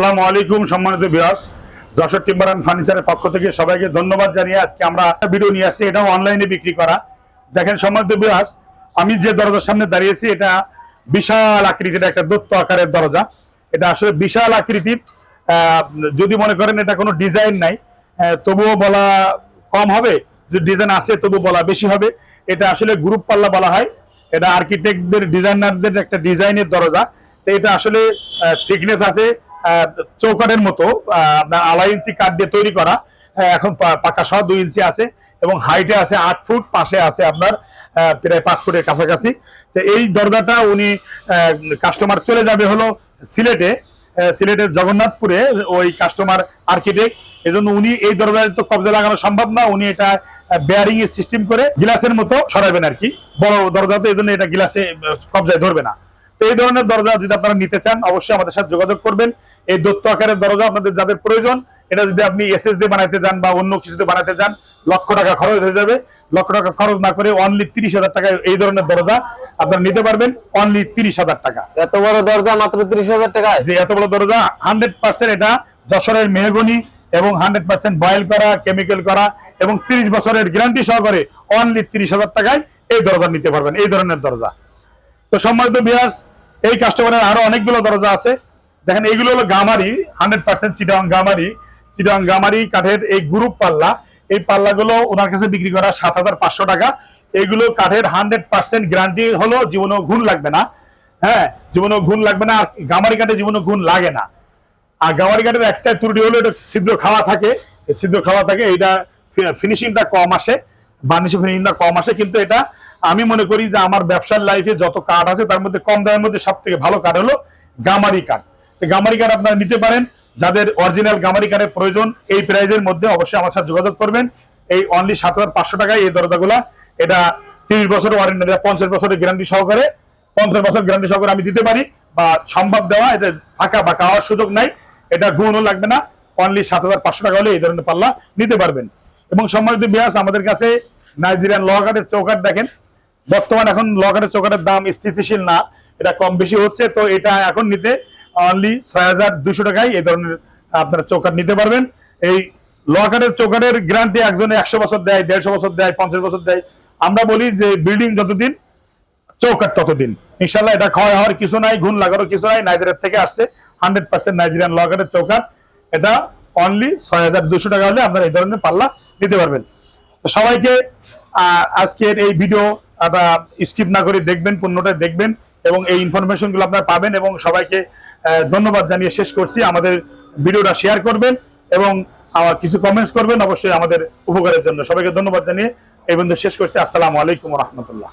আসসালামু আলাইকুম সম্মানিত বিয়াস যশোর টিম্বার অ্যান্ড ফার্নিচারের পক্ষ থেকে সবাইকে ধন্যবাদ জানিয়ে আজকে আমরা ভিডিও নিয়ে আসছি। এটাও অনলাইনে বিক্রি করা। দেখেন সম্মানিত বিয়াস আমি যে দরজার সামনে দাঁড়িয়েছি, এটা বিশাল আকৃতির একটা দত্ত আকারের দরজা। এটা আসলে বিশাল আকৃতির। যদি মনে করেন এটা কোনো ডিজাইন নাই তবুও বলা কম হবে। যদি ডিজাইন আছে, তবু বলা বেশি হবে। এটা আসলে গ্রুপ পাল্লা বলা হয়। এটা আর্কিটেক্টদের ডিজাইনারদের একটা ডিজাইনের দরজা। তো এটা আসলে থিকনেস আছে চৌকাটের মতো আপনার আড়াই ইঞ্চি কাঠ দিয়ে তৈরি করা এখন পা- পাকা সহ দুই ইঞ্চি আছে এবং হাইটে আছে আট ফুট, পাশে আছে আপনার প্রায় পাঁচ ফুটের কাছাকাছি। তো এই দরজাটা উনি কাস্টমার চলে যাবে হলো সিলেটে সিলেটের জগন্নাথপুরে, ওই কাস্টমার আর্কিটেক্ট এজন্য উনি এই দরজায় তো কবজা লাগানো সম্ভব না, উনি এটা বেয়ারিং এর সিস্টেম করে গ্লাসের মতো সরাবেন আর কি। বড় দরজা তো এই জন্য এটা গ্লাসে কবজায় ধরবে না। এই ধরনের দরজা যদি আপনারা নিতে চান অবশ্যই আমাদের সাথে যোগাযোগ করবেন। এই দত্ত আকারের দরজা আপনাদের যাদের প্রয়োজন এটা যদি আপনি এসএস দিয়ে বানাইতে যান বা অন্য কিছুতে বানাতে যান লক্ষ টাকা খরচ হয়ে যাবে। লক্ষ টাকা খরচ না করে অনলি তিরিশ হাজার টাকায় এই ধরনের দরজা আপনারা নিতে পারবেন অনলি তিরিশ হাজার টাকা। এত বড় দরজা মাত্র ত্রিশ হাজার টাকা যে এত বড় দরজা হান্ড্রেড পার্সেন্ট এটা যশোরের মেহগনি এবং হান্ড্রেড পার্সেন্ট বয়েল করা কেমিক্যাল করা এবং তিরিশ বছরের গ্যারান্টি সহকারে অনলি তিরিশ হাজার টাকায় এই দরজা নিতে পারবেন এই ধরনের দরজা। তো সম্মানিত বিয়াস এই কাস্টমারের আরও অনেকগুলো দরজা আছে। দেখেন, এইগুলো হলো গামারি হান্ড্রেড পার্সেন্ট চিটাং গামারি। চিটাং গামারি কাঠের এই গ্রুপ পাল্লা। এই পাল্লাগুলো ওনার কাছে বিক্রি করা সাত হাজার পাঁচশো টাকা। এগুলো কাঠের হান্ড্রেড পার্সেন্ট গ্যারান্টি হলো জীবনেও ঘুণ লাগবে না। হ্যাঁ জীবনেও ঘুণ লাগবে না আর গামারি কাঠে জীবনেও ঘুণ লাগে না। আর গামারি কাঠের একটা ত্রুটি হলো, এটা ছিদ্র খাওয়া থাকে। ছিদ্র খাওয়া থাকে এটা ফিনিশিংটা কম আসে বার্নিশ ফিনিশিংটা কম আসে, কিন্তু এটা আমি মনে করি যে আমার ব্যবসার লাইফে যত কাঠ আছে, তার মধ্যে কম দামের মধ্যে সব থেকে ভালো কাঠ হলো গামারি কাঠ গামারি কাঠ আপনারা নিতে পারেন। যাদের অরিজিনাল গামারি কাঠের প্রয়োজন, এই প্রাইজের মধ্যে অবশ্যই আমার সাথে যোগাযোগ করবেন। এই অনলি সাত হাজার পাঁচশো টাকায় এই দরজাগুলা, এটা তিরিশ বছর ওয়ারেন্টি পঞ্চাশ বছরের গ্যারান্টি সহকারে, পঞ্চাশ বছর গ্যারান্টি সহকারে আমি দিতে পারি বা সম্ভব দেওয়া, এটা ফাঁকা বা খাওয়ার সুযোগ নাই। এটা গুণও লাগবে না। অনলি সাত হাজার পাঁচশো টাকা হলে এই ধরনের পাল্লা নিতে পারবেন। এবং সম্মানিত বিয়াস আমাদের কাছে নাইজেরিয়ান লকারের চৌকাট দেখেন। বর্তমান এখন লকারের চৌকাটের দাম স্থিতিশীল না, এটা কম বেশি হচ্ছে, তো এটা এখন নিতে অনলি ছয় হাজার দুশো টাকায় এই ধরনের, আপনারা চৌকাট নিতে পারবেন। এই লকারের চৌকাটের গ্যারান্টি একজনে একশো বছর দেয়, দেড়শো বছর দেয়, পঞ্চাশ বছর দেয়। আমরা বলি যে বিল্ডিং যতদিন চৌকাট ততদিন। ইনশাল্লাহ এটা ক্ষয় হওয়ার কিছু নাই গুণ লাগারও কিছু নাই, নাইজেরিয়ার থেকে আসছে। হান্ড্রেড পার্সেন্ট নাইজেরিয়ান লকারের চৌকাট এটা অনলি ছয় হাজার দুশো টাকা হলে আপনারা এই ধরনের পাল্লা নিতে পারবেন। সবাইকে আজকের এই ভিডিও স্কিপ না করে দেখবেন, পণ্যটা দেখবেন এবং এই ইনফরমেশনগুলো আপনারা পাবেন এবং সবাইকে ধন্যবাদ জানিয়ে শেষ করছি। আমাদের ভিডিওটা শেয়ার করবেন এবং আমার কিছু কমেন্টস করবেন, অবশ্যই আমাদের উপকারের জন্য। সবাইকে ধন্যবাদ জানিয়ে এই বন্ধু শেষ করছি। আসসালামু আলাইকুম রহমতুল্লাহ।